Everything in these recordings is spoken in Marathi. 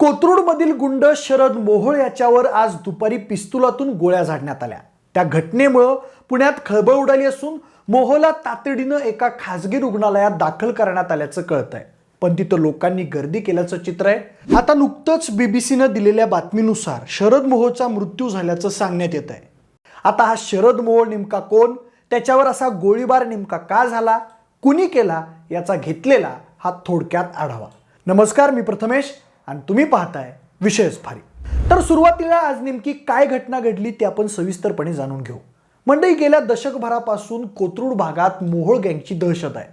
कोथरूडमधील गुंड शरद मोहोळ याच्यावर आज दुपारी पिस्तुलातून गोळ्या झाडण्यात आल्या. त्या घटनेमुळं पुण्यात खळबळ उडाली असून मोहोला तातडीनं एका खासगी रुग्णालयात दाखल करण्यात आल्याचं कळत आहे पण तिथं लोकांनी गर्दी केल्याचं चित्र आहे. आता नुकतंच बीबीसीनं दिलेल्या बातमीनुसार शरद मोहोळचा मृत्यू झाल्याचं सांगण्यात येत आहे. आता हा शरद मोहोळ नेमका कोण? त्याच्यावर असा गोळीबार नेमका का झाला? कुणी केला? याचा घेतलेला हा थोडक्यात आढावा. नमस्कार मी प्रथमेश. आणि तुम्ही पाहताय विषयच भारी. तर सुरुवातीला आज नेमकी काय घटना घडली ते आपण सविस्तरपणे जाणून घेऊ. मंडई गेल्या दशकभरापासून कोथरूड भागात मोहोळ गँगची दहशत आहे.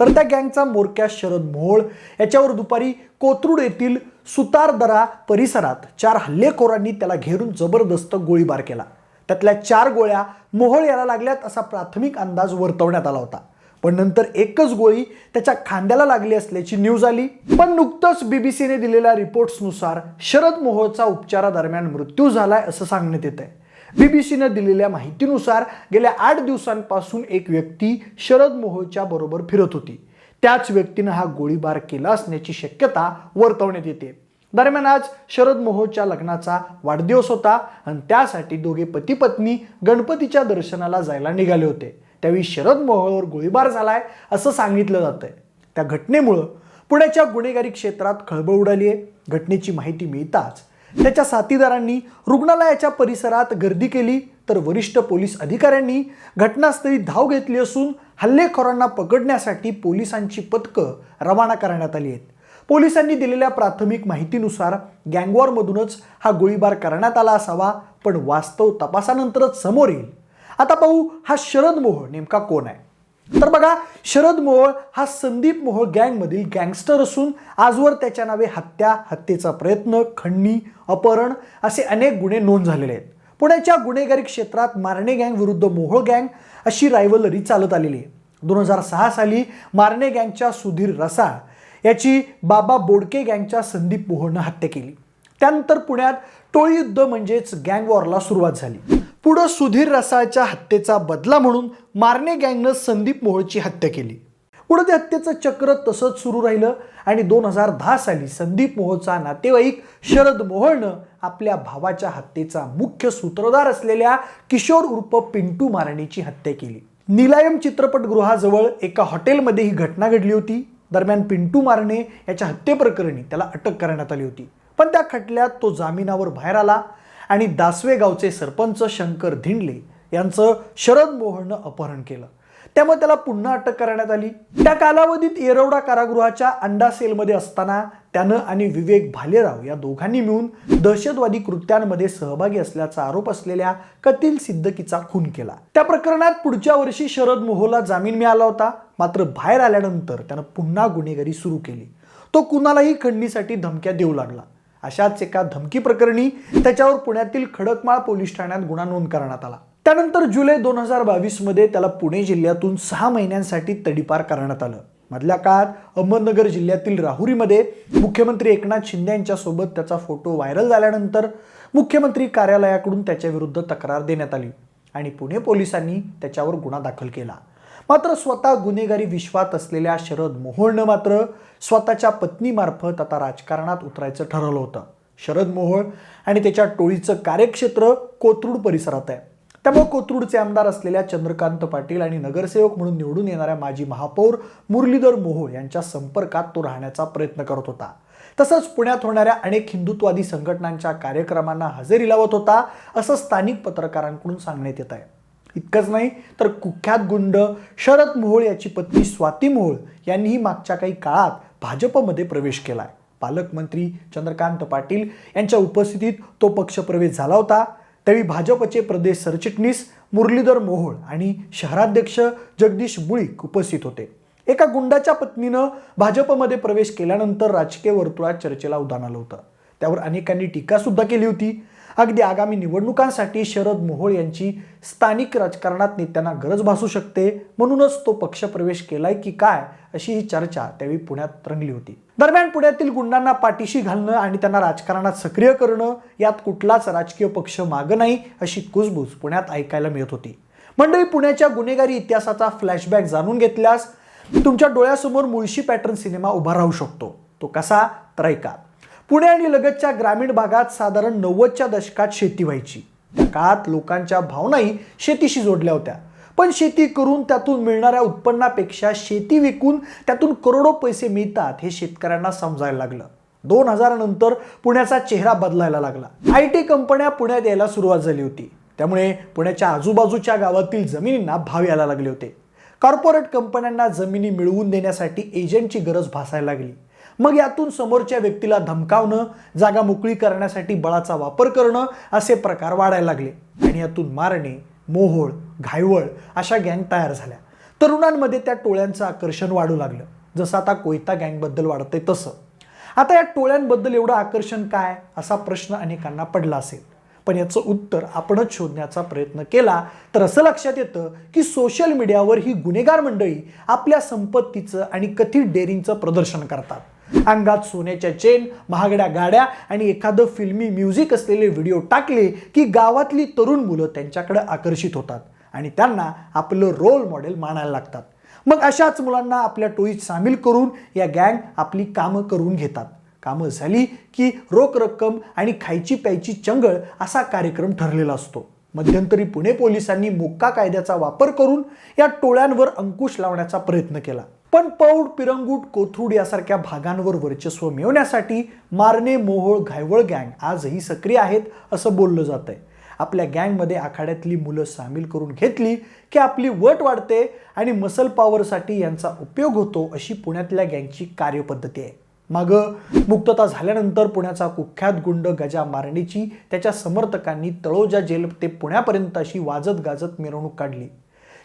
तर त्या गँगचा मोरक्या शरद मोहोळ याच्यावर दुपारी कोथरूड येथील सुतारदरा परिसरात चार हल्लेखोरांनी त्याला घेरून जबरदस्त गोळीबार केला. त्यातल्या चार गोळ्या मोहोळ याला लागल्यात असा प्राथमिक अंदाज वर्तवण्यात आला होता. पण नंतर एकच गोळी त्याच्या खांद्याला लागली असल्याची न्यूज आली. पण नुकतंच बीबीसीने दिलेल्या रिपोर्ट्सनुसार शरद मोहोळचा उपचारादरम्यान मृत्यू झालाय असं सांगण्यात येत आहे बीबीसीनं दिलेल्या माहितीनुसार गेल्या आठ दिवसांपासून एक व्यक्ती शरद मोहोळच्या बरोबर फिरत होती. त्याच व्यक्तीनं हा गोळीबार केला असण्याची शक्यता वर्तवण्यात येते. दरम्यान आज शरद मोहोळच्या लग्नाचा वाढदिवस होता आणि त्यासाठी दोघे पती पत्नी गणपतीच्या दर्शनाला जायला निघाले होते. त्यावेळी शरद मोहोळवर गोळीबार झालाय असं सांगितलं जातंय. त्या घटनेमुळं पुण्याच्या गुन्हेगारी क्षेत्रात खळबळ उडाली आहे. घटनेची माहिती मिळताच त्याच्या साथीदारांनी रुग्णालयाच्या परिसरात गर्दी केली तर वरिष्ठ पोलीस अधिकाऱ्यांनी घटनास्थळी धाव घेतली असून हल्लेखोरांना पकडण्यासाठी पोलिसांची पथकं रवाना करण्यात आली आहेत. पोलिसांनी दिलेल्या प्राथमिक माहितीनुसार गँगवॉरमधूनच हा गोळीबार करण्यात आला असावा पण वास्तव तपासानंतरच समोर येईल. आता पाहू हा शरद मोहोळ नेमका कोण आहे? तर बघा शरद मोहोळ हा संदीप मोहोळ गँगमधील गँगस्टर असून आजवर त्याच्या नावे हत्या हत्येचा प्रयत्न खंडणी अपहरण असे अनेक गुन्हे नोंद झालेले आहेत. पुण्याच्या गुन्हेगारी क्षेत्रात मारणे गँग विरुद्ध मोहोळ गँग अशी रायवलरी चालत आलेली आहे. दोन हजार सहा साली मारणे गँगच्या सुधीर रसाळ याची बाबा बोडके गँगच्या संदीप मोहोळनं हत्या केली. त्यानंतर पुण्यात टोळी युद्ध म्हणजेच गँग वॉरला सुरुवात झाली. पुढं सुधीर रसाळच्या हत्येचा बदला म्हणून मारणे गँगनं संदीप मोहोळची हत्या केली. पुढं त्या हत्येचं चक्र तसंच सुरू राहिलं आणि दोन हजार दहा साली संदीप मोहोळचा नातेवाईक शरद मोहोळनं आपल्या भावाच्या हत्येचा मुख्य सूत्रधार असलेल्या किशोर उर्फ पिंटू मारणेची हत्या केली. निलायम चित्रपटगृहाजवळ एका हॉटेलमध्ये ही घटना घडली होती. दरम्यान पिंटू मारणे याच्या हत्येप्रकरणी त्याला अटक करण्यात आली होती. पण त्या खटल्यात तो जामिनावर बाहेर आला. आणि दासवे गावचे सरपंच शंकर धिंडले यांचं शरद मोहननं अपहरण केलं. त्यामुळे त्याला पुन्हा अटक करण्यात आली. त्या कालावधीत येरवडा कारागृहाच्या अंडा सेलमध्ये असताना त्यानं आणि विवेक भालेराव या दोघांनी मिळून दहशतवादी कृत्यांमध्ये सहभागी असल्याचा आरोप असलेल्या कतील सिद्दकीचा खून केला. त्या प्रकरणात पुढच्या वर्षी शरद मोहोला जामीन मिळाला होता. मात्र बाहेर आल्यानंतर त्यानं पुन्हा गुन्हेगारी सुरू केली. तो कुणालाही खंडणीसाठी धमक्या देऊ लागला. अशाच एका धमकी प्रकरणी त्याच्यावर पुण्यातील खडकमाळ पोलीस ठाण्यात गुन्हा नोंद करण्यात आला. त्यानंतर जुलै दोन हजार बावीसमध्ये त्याला पुणे जिल्ह्यातून सहा महिन्यांसाठी तडीपार करण्यात आलं. मधल्या काळात अहमदनगर जिल्ह्यातील राहुरीमध्ये मुख्यमंत्री एकनाथ शिंदे यांच्यासोबत त्याचा फोटो व्हायरल झाल्यानंतर मुख्यमंत्री कार्यालयाकडून त्याच्या विरुद्ध तक्रार देण्यात आली आणि पुणे पोलिसांनी त्याच्यावर गुन्हा दाखल केला. मात्र स्वतः गुन्हेगारी विश्वात असलेल्या शरद मोहोळनं मात्र स्वतःच्या पत्नीमार्फत आता राजकारणात उतरायचं ठरवलं होतं. शरद मोहोळ आणि त्याच्या टोळीचं कार्यक्षेत्र कोथरूड परिसरात आहे. त्यामुळे कोथरूडचे आमदार असलेल्या चंद्रकांत पाटील आणि नगरसेवक म्हणून निवडून येणाऱ्या माजी महापौर मुरलीधर मोहोळ यांच्या संपर्कात तो राहण्याचा प्रयत्न करत होता. तसंच पुण्यात होणाऱ्या अनेक हिंदुत्वादी संघटनांच्या कार्यक्रमांना हजेरी लावत होता असं स्थानिक पत्रकारांकडून सांगण्यात येत आहे. इतकंच नाही तर कुख्यात गुंड शरद मोहोळ याची पत्नी स्वाती मोहोळ यांनीही मागच्या काही काळात भाजपमध्ये प्रवेश केला आहे पालकमंत्री चंद्रकांत पाटील यांच्या उपस्थितीत तो पक्षप्रवेश झाला होता. त्यावेळी भाजपचे प्रदेश सरचिटणीस मुरलीधर मोहोळ आणि शहराध्यक्ष जगदीश मुळीक उपस्थित होते. एका गुंडाच्या पत्नीनं भाजपमध्ये प्रवेश केल्यानंतर राजकीय वर्तुळात चर्चेला उदाहरण आलं होतं. त्यावर अनेकांनी टीकासुद्धा केली होती. अगदी आगामी निवडणुकांसाठी शरद मोहोळ यांची स्थानिक राजकारणात नेत्यांना गरज भासू शकते म्हणूनच तो पक्षप्रवेश केलाय की काय अशी ही चर्चा त्यावेळी पुण्यात रंगली होती. दरम्यान पुण्यातील गुंडांना पाठीशी घालणं आणि त्यांना राजकारणात सक्रिय करणं यात कुठलाच राजकीय पक्ष मागं नाही अशी कुजबूज पुण्यात ऐकायला मिळत होती. मंडळी पुण्याच्या गुन्हेगारी इतिहासाचा फ्लॅशबॅक जाणून घेतल्यास तुमच्या डोळ्यासमोर मुळशी पॅटर्न सिनेमा उभा राहू शकतो. तो कसा? तर ऐका. पुणे आणि लगतच्या ग्रामीण भागात साधारण नव्वदच्या दशकात शेती व्हायची. त्या काळात लोकांच्या भावनाही शेतीशी जोडल्या होत्या. पण शेती करून त्यातून मिळणाऱ्या उत्पन्नापेक्षा शेती विकून त्यातून करोडो पैसे मिळतात हे शेतकऱ्यांना समजायला लागलं. दोन हजार नंतर पुण्याचा चेहरा बदलायला लागला. आय टी कंपन्या पुण्यात यायला सुरुवात झाली होती. त्यामुळे पुण्याच्या आजूबाजूच्या गावातील जमिनींना भाव यायला लागले होते. कॉर्पोरेट कंपन्यांना जमिनी मिळवून देण्यासाठी एजंटची गरज भासायला लागली. मग यातून समोरच्या व्यक्तीला धमकावणं जागा मोकळी करण्यासाठी बळाचा वापर करणं असे प्रकार वाढायला लागले. आणि यातून मारणे मोहोळ घायवळ अशा गँग तयार झाल्या. तरुणांमध्ये त्या टोळ्यांचं आकर्षण वाढू लागलं. जसं आता कोयता गँगबद्दल वाढतंय तसं. आता या टोळ्यांबद्दल एवढं आकर्षण काय? असा प्रश्न अनेकांना पडला असेल. पण याचं उत्तर आपणच शोधण्याचा प्रयत्न केला तर असं लक्षात येतं की सोशल मीडियावर ही गुन्हेगार मंडळी आपल्या संपत्तीचं आणि कथित डेअरिंगचं प्रदर्शन करतात. अंगात सोन्याच्या चेन महागड्या गाड्या आणि एखादं फिल्मी म्युझिक असलेले व्हिडिओ टाकले की गावातली तरुण मुलं त्यांच्याकडे आकर्षित होतात आणि त्यांना आपलं रोल मॉडेल मानायला लागतात. मग अशाच मुलांना आपल्या टोळीत सामील करून या गँग आपली कामं करून घेतात. कामं झाली की रोख रक्कम आणि खायची प्यायची चंगळ असा कार्यक्रम ठरलेला असतो. मध्यंतरी पुणे पोलिसांनी मुक्का कायद्याचा वापर करून या टोळ्यांवर अंकुश लावण्याचा प्रयत्न केला. पण पौड पिरंगूट कोथरूड यासारख्या भागांवर वर्चस्व मिळवण्यासाठी मारणे मोहोळ घायवळ गँग आजही सक्रिय आहेत असं बोललं जात आहे आपल्या गँगमध्ये आखाड्यातली मुलं सामील करून घेतली की आपली वट वाढते आणि मसल पॉवरसाठी यांचा उपयोग होतो अशी पुण्यातल्या गँगची कार्यपद्धती आहे. मागं मुक्तता झाल्यानंतर पुण्याचा कुख्यात गुंड गजा मारणीची त्याच्या समर्थकांनी तळोजा जेल ते पुण्यापर्यंत अशी वाजत गाजत मिरवणूक काढली.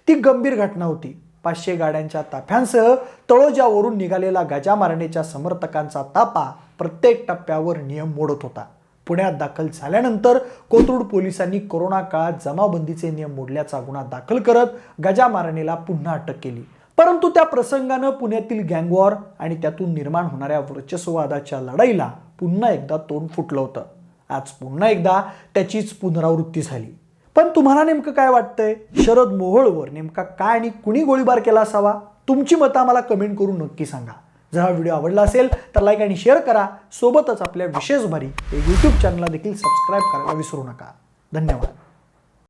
ती गंभीर घटना होती. पाचशे गाड्यांच्या ताफ्यांसह तळोजावरून निघालेला गजा मारणेच्या समर्थकांचा तापा प्रत्येक टप्प्यावर नियम मोडत होता. पुण्यात दाखल झाल्यानंतर कोथरूड पोलिसांनी कोरोना काळात जमाबंदीचे नियम मोडल्याचा गुन्हा दाखल करत गजा मारणेला पुन्हा अटक केली. परंतु त्या प्रसंगानं पुण्यातील गँगवॉर आणि त्यातून निर्माण होणाऱ्या वर्चस्ववादाच्या लढाईला पुन्हा एकदा तोंड फुटलं होतं. आज पुन्हा एकदा त्याचीच पुनरावृत्ती झाली. पण तुम्हाला नेमकं काय वाटतंय? शरद मोहोळवर नेमका काय आणि कुणी गोळीबार केला असावा? तुमची मतं आम्हाला कमेंट करून नक्की सांगा. जर हा व्हिडिओ आवडला असेल तर लाईक आणि शेअर करा. सोबतच आपल्या विशेष भारी हे यूट्यूब चॅनलला देखील सबस्क्राईब करायला विसरू नका. धन्यवाद.